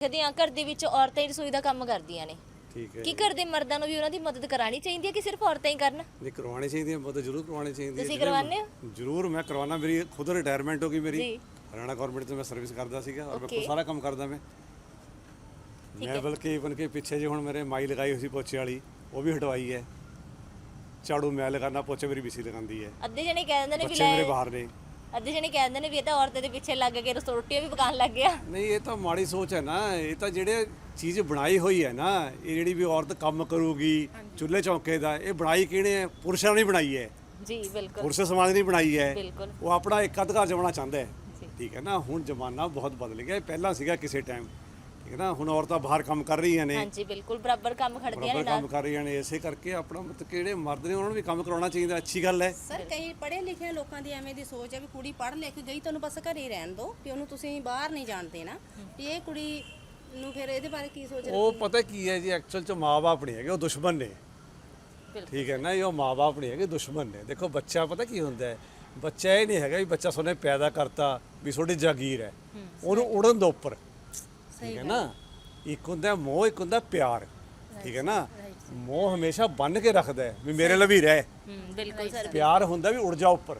ਦੇਖਦੀਆਂ ਘਰ ਦੇ ਵਿੱਚ ਔਰਤਾਂ ਹੀ ਰਸੋਈ ਦਾ ਕੰਮ ਕਰਦੀਆਂ ਨੇ। ਠੀਕ ਹੈ ਕੀ ਘਰ ਦੇ ਮਰਦਾਂ ਨੂੰ ਵੀ ਉਹਨਾਂ ਦੀ ਮਦਦ ਕਰਾਣੀ ਚਾਹੀਦੀ ਹੈ ਕਿ ਸਿਰਫ ਔਰਤਾਂ ਹੀ ਕਰਨ? ਨਹੀਂ ਕਰਵਾਉਣੀ ਚਾਹੀਦੀ ਹੈ ਮਦਦ ਜ਼ਰੂਰ ਕਰਵਾਉਣੀ ਚਾਹੀਦੀ ਹੈ। ਤੁਸੀਂ ਕਰਵਾਉਂਦੇ ਹੋ? ਜ਼ਰੂਰ ਮੈਂ ਕਰਵਾਉਣਾ ਮੇਰੀ ਖੁਦ ਰਿਟਾਇਰਮੈਂਟ ਹੋ ਗਈ ਮੇਰੀ। ਜੀ। ਹਰਿਆਣਾ ਗਵਰਨਮੈਂਟ ਤੋਂ ਮੈਂ ਸਰਵਿਸ ਕਰਦਾ ਸੀਗਾ ਔਰ ਮੈਂ. ਖੁਦ ਸਾਰਾ ਕੰਮ ਕਰਦਾ ਮੈਂ। ਮੈਂ ਬਲਕਿ ਇਵਨ ਕਿ ਪਿੱਛੇ ਜੇ ਹੁਣ ਮੇਰੇ ਮਾਈ ਲਗਾਈ ਹੋਈ ਸੀ ਪੋਚੇ ਵਾਲੀ ਉਹ ਵੀ ਹਟਵਾਈ ਹੈ। ਝਾੜੂ ਮੈਂ ਲਗਾਉਣਾ ਪੋਚੇ ਮੇਰੀ ਬਿਸੀ ਲਗਾਉਂਦੀ ਹੈ। ਅੱਧੇ ਜਣੇ ਕਹਿ ਦਿੰਦੇ ਨੇ ਵੀ ਬੱਚੇ ਮੇਰੇ ਲੈ। ਬਾਹਰ ਨੇ। ਅੱਧੇ ਜਣੇ ਕਹਿ ਦਿੰਦੇ ਨੇ ਵੀ ਇਹ ਤਾਂ ਔਰਤਾਂ ਦੇ ਪਿੱਛੇ ਲੱਗ ਕੇ ਰਸੋ ਰੋਟੀਆਂ ਵੀ ਪਕਾਉਣ ਲੱਗ ਗਿਆ। ਨਹੀਂ ਇਹ ਤਾਂ ਮਾੜੀ ਸੋਚ ਹੈ ਨਾ। ਇਹ ਤਾਂ ਜਿਹੜੇ ਚੀਜ਼ ਬਣਾਈ ਹੋਈ ਹੈ ਨਾ ਇਹ ਜਿਹੜੀ ਵੀ ਔਰਤ ਕੰਮ ਕਰੂਗੀ ਚੁੱਲ੍ਹੇ ਚੌਂਕੇ ਦਾ ਇਹ ਬਣਾਈ ਕਿਹਨੇ ਹੈ? ਪੁਰਸ਼ਾਂ ਨੇ ਬਣਾਈ ਹੈ। ਜੀ ਬਿਲਕੁਲ। ਪੁਰਸ਼ ਸਮਾਜ ਨੇ ਬਣਾਈ ਹੈ। ਬਿਲਕੁਲ। ਉਹ ਆਪਣਾ ਇੱਕ ਅਧਿਕਾਰ ਜਮਾਉਣਾ ਚਾਹੁੰਦਾ ਹੈ। ਜੀ। ਠੀਕ ਹੈ ਨਾ ਹੁਣ ਜ਼ਮਾਨਾ ਬਹੁਤ ਬਦਲ ਗਿਆ। ਇਹ ਪਹਿਲਾਂ ਸੀਗਾ ਕਿਸੇ ਟਾਈਮ ਠੀਕ ਹੈ ਨਾ? ਹੁਣ ਔਰਤਾਂ ਬਾਹਰ ਕੰਮ ਕਰ ਰਹੀਆਂ ਨੇ। ਹਾਂਜੀ ਬਿਲਕੁਲ ਬਰਾਬਰ ਕੰਮ ਖੜਦੀਆਂ ਨੇ ਬਰਾਬਰ ਨਾਲ। ਕੰਮ ਕਰ ਰਹੀਆਂ ਨੇ। ਇਸੇ ਕਰਕੇ ਆਪਣਾ ਮਤਲਬ ਕਿਹੜੇ ਮਰਦ ਨੇ ਉਹਨਾਂ ਨੂੰ ਵੀ ਕੰਮ ਕਰਾਉਣਾ ਚਾਹੀਦਾ ਅੱਛੀ ਗੱਲ ਹੈ। ਸਰ ਕਈ ਪੜ੍ਹੇ ਲਿਖੇ ਲੋਕਾਂ ਦੀ ਐਵੇਂ ਦੀ ਸੋਚ ਹੈ ਵੀ ਕੁੜੀ ਪੜ੍ਹ ਲਿਖ ਗਈ ਤੁਹਾਨੂੰ ਬਸ ਘਰੇ ਹੀ ਰਹਿਣ ਦਿਓ ਕਿ ਉਹਨੂੰ ਤੁਸੀਂ ਬਾਹਰ ਨਹੀਂ ਜਾਣ ਦੇਣਾ। ਵੀ ਇਹ ਕੁੜੀ ਨੂੰ ਫਿਰ ਇਹਦੇ ਬਾਰੇ ਕੀ ਸੋਚ ਉਹ ਪਤਾ ਕੀ ਹੈ ਜੀ ਐਕਚੁਅਲ ਚ ਮਾਪੇ ਨਹੀਂ ਹੈਗੇ ਉਹ ਦੁਸ਼ਮਣ ਨੇ। ਬਿਲਕੁਲ। ਠੀਕ ਹੈ ਨਾ? ਇਹ ਉਹ ਮਾਪੇ ਨਹੀਂ ਹੈਗੇ ਦੁਸ਼ਮਣ ਨੇ। ਦੇਖੋ ਬੱਚਾ ਪਤਾ ਕੀ ਹੁੰਦਾ ਹੈ? ਬੱਚਾ ਇਹ ਨਹੀਂ ਹੈਗਾ ਵੀ ਬੱਚਾ ਸੋਨੇ ਪੈਦਾ ਕਰਤਾ ਵੀ ਤੁਹਾਡੀ ਜਾਗੀਰ ਹੈ। ਉਹਨੂੰ ਉੜਨ ਦੋ ਉੱਪਰ। ਠੀਕ ਹੈ ਨਾ? ਇੱਕ ਹੁੰਦਾ ਮੋਹ ਇੱਕ ਹੁੰਦਾ ਪਿਆਰ। ਠੀਕ ਹੈ ਨਾ? ਮੋਹ ਹਮੇਸ਼ਾ ਬੰਨ ਕੇ ਰੱਖਦਾ ਹੈ ਵੀ ਮੇਰੇ ਲਈ ਵੀ ਰਹਿ। ਹੂੰ ਬਿਲਕੁਲ ਸਰ ਪਿਆਰ ਹੁੰਦਾ ਵੀ ਉੜ ਜਾ ਉੱਪਰ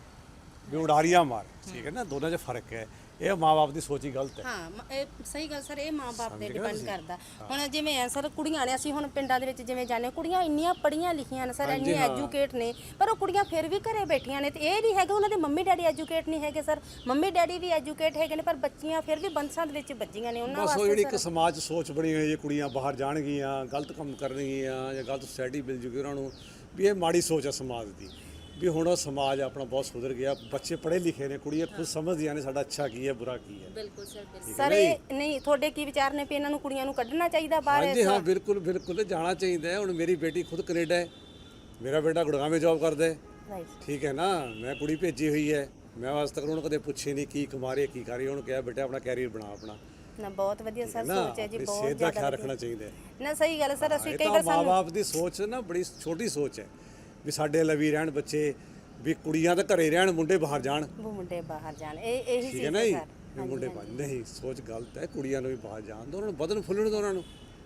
ਵੀ ਉਡਾਰੀਆਂ ਮਾਰ। ਠੀਕ ਹੈ ਨਾ? ਦੋਨਾਂ 'ਚ ਫ਼ਰਕ ਹੈ। ਇਹ ਮਾਪੇ ਦੀ ਸੋਚ ਹੀ ਗਲਤ ਹੈ। ਹਾਂ ਮ- ਇਹ ਸਹੀ ਗੱਲ ਸਰ ਇਹ ਮਾਂ-ਬਾਪ ਤੇ ਸਮਝ ਗਏ ਡਿਪੈਂਡ ਤੁਸੀਂ? ਕਰਦਾ। ਹੁਣ ਜਿਵੇਂ ਐ ਸਰ ਕੁੜੀਆਂ ਨੇ ਅਸੀਂ ਹੁਣ ਪਿੰਡਾਂ ਦੇ ਵਿੱਚ ਜਿਵੇਂ ਜਾਂਦੇ ਹਾਂ, ਕੁੜੀਆਂ ਇੰਨੀਆਂ ਪੜ੍ਹੀਆਂ ਲਿਖੀਆਂ ਨੇ ਸਰ ਇੰਨੀਆਂ ਐਜੂਕੇਟ ਨੇ ਪਰ ਉਹ ਕੁੜੀਆਂ ਫਿਰ ਵੀ ਘਰੇ ਬੈਠੀਆਂ ਨੇ ਤੇ ਇਹ ਨਹੀਂ ਹੈਗਾ ਉਹਨਾਂ ਦੇ ਮੰਮੀ ਡੈਡੀ ਐਜੂਕੇਟ ਨਹੀਂ ਹੈਗੇ ਸਰ। ਮੰਮੀ ਡੈਡੀ ਵੀ ਐਜੂਕੇਟ ਹੈਗੇ ਨੇ ਪਰ ਬੱਚੀਆਂ ਫਿਰ ਵੀ ਬੰਸਾਂ ਦੇ ਵਿੱਚ ਬੱਜੀਆਂ ਨੇ ਉਹਨਾਂ ਬਸ ਉਹ ਵਾਸਤੇ ਜਿਹੜੀ ਇੱਕ ਸਮਾਜ 'ਚ ਸੋਚ ਬਣੀ ਹੋਈ ਹੈ ਕੁੜੀਆਂ ਬਾਹਰ ਜਾਣਗੀਆਂ ਗਲਤ ਕੰਮ ਕਰਨਗੀਆਂ ਜਾਂ ਗਲਤ ਸੋਸਾਇਟੀ ਮਿਲ ਜੂਗੀ ਉਹਨਾਂ ਨੂੰ ਵੀ ਇਹ ਮਾੜੀ ਸੋਚ ਹੈ ਸਮਾਜ ਦੀ। ਵੀ ਹੁਣ ਉਹ ਸਮਾਜ ਆਪਣਾ ਬਹੁਤ ਸੁਧਰ ਗਿਆ ਬੱਚੇ ਪੜ੍ਹੇ ਲਿਖੇ ਨੇ ਕੁੜੀਆਂ ਖੁਦ ਸਮਝਦੀਆਂ ਨੇ ਸਾਡਾ ਅੱਛਾ ਕੀ ਹੈ ਬੁਰਾ ਕੀ ਹੈ। ਬਿਲਕੁਲ ਸਰ ਬਿਲਕੁਲ। ਸਰ ਇਹ ਨਹੀਂ ਤੁਹਾਡੇ ਕੀ ਵਿਚਾਰ ਨੇ ਵੀ ਇਹਨਾਂ ਨੂੰ ਕੁੜੀਆਂ ਨੂੰ ਕੱਢਣਾ ਚਾਹੀਦਾ ਬਾਹਰ ਹਾਂਜੀ ਹਾਂ ਬਿਲਕੁਲ ਬਿਲਕੁਲ ਜਾਣਾ ਚਾਹੀਦਾ ਹੈ। ਹੁਣ ਮੇਰੀ ਬੇਟੀ ਖੁਦ ਕੈਨੇਡਾ ਹੈ। ਮੇਰਾ ਬੇਟਾ ਗੁੜਗਾਵੇਂ ਜੌਬ ਕਰਦਾ ਹੈ। ਰਾਈਟ ਠੀਕ ਹੈ ਨਾ? ਮੈਂ ਕੁੜੀ ਭੇਜੀ ਹੋਈ ਹੈ। ਮੈਂ ਅੱਜ ਤੱਕ ਉਹਨੂੰ ਕਦੇ ਪੁੱਛੇ ਨਹੀਂ ਕੀ ਕਮਾ ਰਹੀ ਹੈ ਕੀ ਕਰ ਰਹੀ ਹੈ। ਉਹਨੂੰ ਕਿਹਾ ਬੇਟਾ ਆਪਣਾ ਕੈਰੀਅਰ ਬਣਾ ਆਪਣਾ। ਨਾ ਬਹੁਤ ਵਧੀਆ ਸਰ ਨਾ? ਸੋਚ ਹੈ ਜੀ ਆਪਣੀ ਬਹੁਤ ਸਿਹਤ ਦਾ ਜ਼ਿਆਦਾ ਖਿਆਲ ਰੱਖਣਾ ਚਾਹੀਦਾ ਹੈ। ਨਾ ਸਹੀ ਗੱਲ ਹੈ ਸਰ ਅਸੀਂ ਇਹ ਕਈ ਤਾਂ ਵਾਰ ਸਾਨੂੰ ਮਾਪੇ ਦੀ ਸੋਚ ਨਾ ਬੜੀ ਛੋਟੀ ਸੋਚ ਹੈ। ਵੀ ਸਾਡੇ ਲਵੀ ਰਹਿਣ ਬੱਚੇ ਵੀ ਕੁੜੀਆਂ ਤਾਂ ਘਰੇ ਰਹਿਣ ਮੁੰਡੇ ਬਾਹਰ ਜਾਣ। ਉਹ ਮੁੰਡੇ ਬਾਹਰ ਜਾਣ ਇਹ ਇਹੀ ਠੀਕ ਹੈ ਨਾ ਹੈ ਜੀ ਸਰ। ਵੀ ਮੁੰਡੇ ਬਾਹਰ ਨਹੀਂ ਸੋਚ ਗਲਤ ਹੈ ਕੁੜੀਆਂ ਨੂੰ ਵੀ ਬਾਹਰ ਜਾਣ ਦੋ ਉਹਨਾਂ ਨੂੰ ਵਧਣ ਫੁੱਲਣ ਦੋ ਉਹਨਾਂ ਨੂੰ।